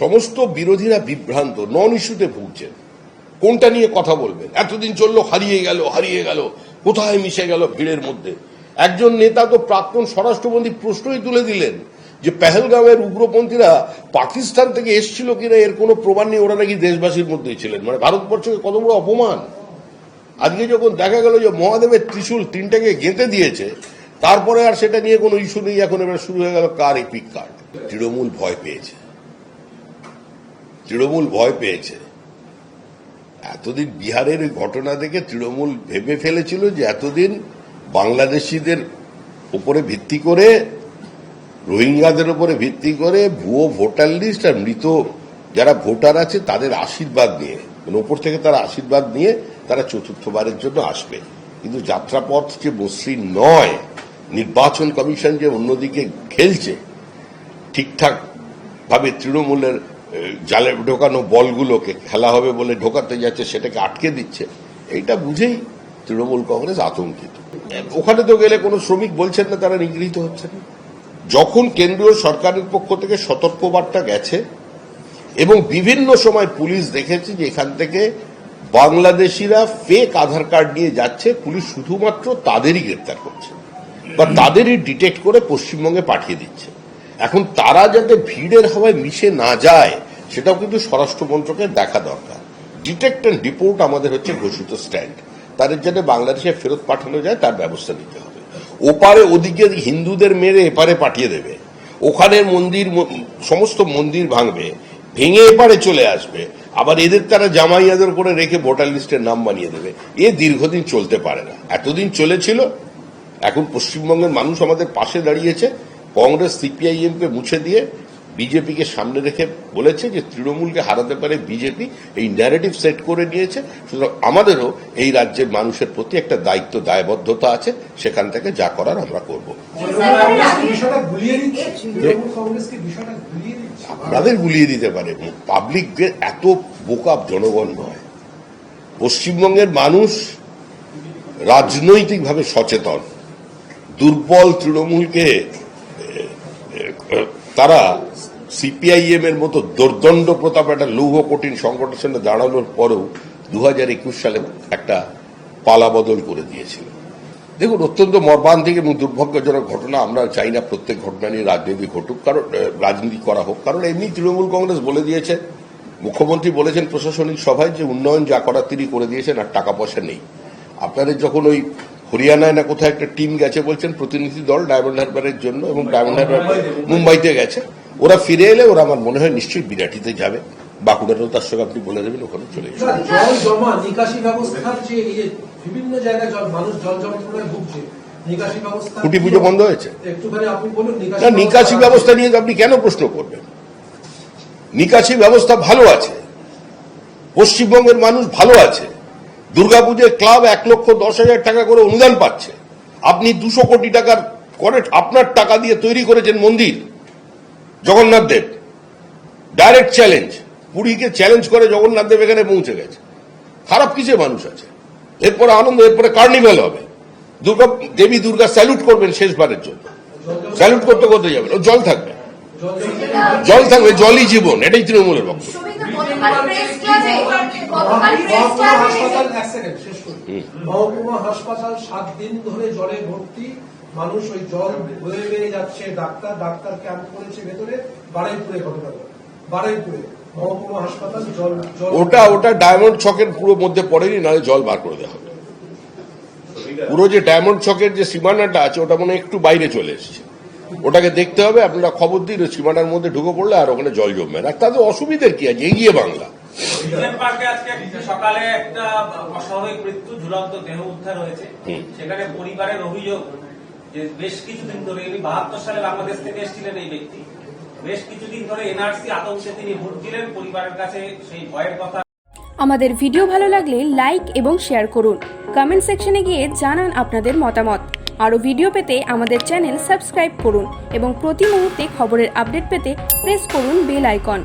সমস্ত বিরোধীরা বিভ্রান্ত নন ইস্যুতে ভুগছেন। কোনটা নিয়ে কথা বলবেন? এতদিন চলল, হারিয়ে গেল হারিয়ে গেল, কোথায় মিশে গেল ভিড়ের মধ্যে? একজন নেতা তো প্রাক্তন স্বরাষ্ট্রমন্ত্রী প্রশ্নই তুলে দিলেন যে পেহেলগাঁওয়ের উগ্রপন্থীরা পাকিস্তান থেকে এসছিল কিনা, এর কোনো প্রমাণ নেই, ওরা নাকি দেশবাসীর মধ্যেই ছিলেন। মানে ভারতবর্ষকে কত বড় অপমান। আজকে যখন দেখা গেল যে মহাদেবের ত্রিশূল তিনটাকে গেঁথে দিয়েছে, তারপরে আর সেটা নিয়ে কোনো ইস্যু নেই, এখন এবার শুরু হয়ে গেল কার এপিক কার্ড? তৃণমূল ভয় পেয়েছে। তৃণমূল ভয় পেয়েছে। এতদিন বিহারের ঘটনা দেখে তৃণমূল ভেবে ফেলেছিল যে এতদিন বাংলাদেশিদের উপরে ভিত্তি করে, রোহিঙ্গাদের উপরে ভিত্তি করে ভুয়ো ভোটার লিস্ট আর মৃত যারা ভোটার আছে তাদের আশীর্বাদ নিয়ে মানে ওপর থেকে তারা আশীর্বাদ নিয়ে তারা চতুর্থবারের জন্য আসবে। কিন্তু যাত্রাপথ যে মসৃণ নয়, নির্বাচন কমিশন যে অন্যদিকে খেলছে ঠিকঠাক ভাবে তৃণমূলের জালে ঢোকানো বলগুলোকে খেলা হবে বলে ঢোকাতে যাচ্ছে, সেটাকে আটকে দিচ্ছে। এইটা বুঝেই তৃণমূল কংগ্রেস আতঙ্কিত। ওখানে তো গেলে কোনো শ্রমিক বলছেন না, তারা নিগৃহীত হচ্ছেন। না যখন কেন্দ্রীয় সরকারের পক্ষ থেকে সতর্কবার্তা গেছে, এবং বিভিন্ন সময় পুলিশ দেখেছে যে এখান থেকে বাংলাদেশিরা ফেক আধার কার্ড নিয়ে যাচ্ছে, পুলিশ শুধুমাত্র তাদেরই গ্রেপ্তার করছে। বা তাদেরই ডিটেক্ট করে পশ্চিমবঙ্গে পাঠিয়ে দিচ্ছে। এখন তারা যাতে ভিড়ের হাওয়ায় মিশে না যায় সেটাও কিন্তু স্বরাষ্ট্র মন্ত্রকের দেখা দরকার। ডিটেক্ট অ্যান্ড ডিপোর্ট আমাদের হচ্ছে ঘোষিত স্ট্যান্ড। তাদের যাতে বাংলাদেশে ফেরত পাঠানো যায়, তার ব্যবস্থা নিতে হবে। ওপারে ওদিকে হিন্দুদের মেরে এপারে পাঠিয়ে দেবে। ওখানের মন্দির সমস্ত মন্দির ভাঙবে, ভেঙে এপারে চলে আসবে। আবার এদের তারা জামাইয়াদের করে রেখে ভোটার লিস্টের নাম বানিয়ে দেবে। এ দীর্ঘদিন চলতে পারে না। এতদিন চলেছিল, এখন পশ্চিমবঙ্গের মানুষ আমাদের পাশে দাঁড়িয়েছে, কংগ্রেস সিপিআইএম কে মুছে দিয়ে বিজেপিকে সামনে রেখে বলেছে যে তৃণমূলকে হারাতে পারে বিজেপি এই ন্যারেটিভ সেট করে নিয়েছে। সুতরাং আমাদেরও এই রাজ্যের মানুষের প্রতি একটা দায়িত্ব দায়বদ্ধতা আছে। সেখান থেকে যা করার আমরা করব। আপনাদের গুলিয়ে দিতে পারে। পাবলিকদের এত বোকা জনগণ নয়। পশ্চিমবঙ্গের মানুষ রাজনৈতিকভাবে সচেতন। দুর্বল তৃণমূলকে তারা সিপিআইএম এর মতো দুর্দণ্ড প্রতাপ একটা লৌহ কঠিন সংগঠনের সামনে দাঁড়ানোর পরেও দু হাজার একুশ সালে একটা পালা বদল করে দিয়েছিল। দেখুন অত্যন্ত মর্মান্তিক এবং দুর্ভাগ্যজনক ঘটনা। আমরা চাই না প্রত্যেক ঘটনা নিয়ে রাজনীতি ঘটুক কারণ রাজনীতি করা হোক। কারণ এমনি তৃণমূল কংগ্রেস বলে দিয়েছে মুখ্যমন্ত্রী বলেছেন প্রশাসনিক সভায় যে উন্নয়ন যা করার তিনি করে দিয়েছেন আর টাকা পয়সা নেই। আপনাদের যখন ওই হরিয়ানায় না কোথায় একটা টিম গেছে বলছেন প্রতিনিধি দল ডায়মন্ড হারবারের জন্য এবং ডায়মন্ড হারবার মুম্বাইতে গেছে। ওরা ফিরে এলে ওরা আমার মনে হয় নিশ্চয়ই বিরাটিতে যাবে। বাঁকুড়ারও তার সঙ্গে আপনি বলে দেবেন ওখানে চলে যাবে। জমা নিকাশি ব্যবস্থার যে বিভিন্ন জায়গায় মানুষ জল ভুগছে খুঁটি পুজো বন্ধ হয়েছে। না নিকাশি ব্যবস্থা নিয়ে আপনি কেন প্রশ্ন করবেন? নিকাশি ব্যবস্থা ভালো আছে। পশ্চিমবঙ্গের মানুষ ভালো আছে। দুর্গাপুজোর ক্লাব এক লক্ষ দশ হাজার টাকা করে অনুদান পাচ্ছে। আপনি দুশো কোটি টাকার করে আপনার টাকা দিয়ে তৈরি করেছেন মন্দির। জগন্নাথ দেব। ডাইরেক্ট চ্যালেঞ্জ পুরীকে চ্যালেঞ্জ করে জগন্নাথ দেব এখানে পৌঁছে গেছে। খারাপ কিছু মানুষ আছে? এরপরে আনন্দ এরপরে কার্নিভ্যাল হবে। দুর্গা দেবী দুর্গা স্যালুট করবেন শেষবারের জন্য। স্যালুট করতে করতে যাবেন। ও জল থাকবে। জল থাকবে জলই জীবন। এটাই তৃণমূলের বক্তব্য। মহকুমা হাসপাতাল সাত দিন ধরে জলে ভর্তি। মানুষ ওই জল বয়ে বেয়ে যাচ্ছে। ডাক্তার ডাক্তার ক্যাম্প করেছে ভেতরে বারুইপুরে গতকাল বারুইপুরে মহকুমা হাসপাতাল জল ওটা ওটা ডায়মন্ড ছকের পুরো মধ্যে পড়েনি নাহলে জল বার করে দেওয়া হবে। পুরো যে ডায়মন্ড ছকের যে সীমানাটা আছে ওটা মনে হয় একটু বাইরে চলে এসেছে। ওটাকে দেখতে হবে আপনারা খবর দিন সীমানার মধ্যে ঢুকে পড়লে আর ওখানে জল জমবে না। তাদের অসুবিধার কি আছে? এগিয়ে বাংলা। ইডেন পার্কে আজকে সকালে একটা অস্বাভাবিক মৃত্যু ঝুলন্ত দেহ উদ্ধার হয়েছে। সেখানে পরিবারের অভিযোগ যে বেশ কিছুদিন ধরে ইনি বাহাত্তর সালে বাংলাদেশ থেকে এসেছিলেন এই ব্যক্তি। বেশ কিছুদিন ধরে এনআরসি আতঙ্কে তিনি ভুগছিলেন পরিবারের কাছে সেই ভয়ের কথা। আমাদের ভিডিও ভালো লাগলে লাইক এবং শেয়ার করুন। কমেন্ট সেকশনে গিয়ে জানান আপনাদের মতামত। আরও ভিডিও পেতে আমাদের চ্যানেল সাবস্ক্রাইব করুন এবং প্রতি মুহূর্তে খবরের আপডেট পেতে প্রেস করুন বেল আইকন।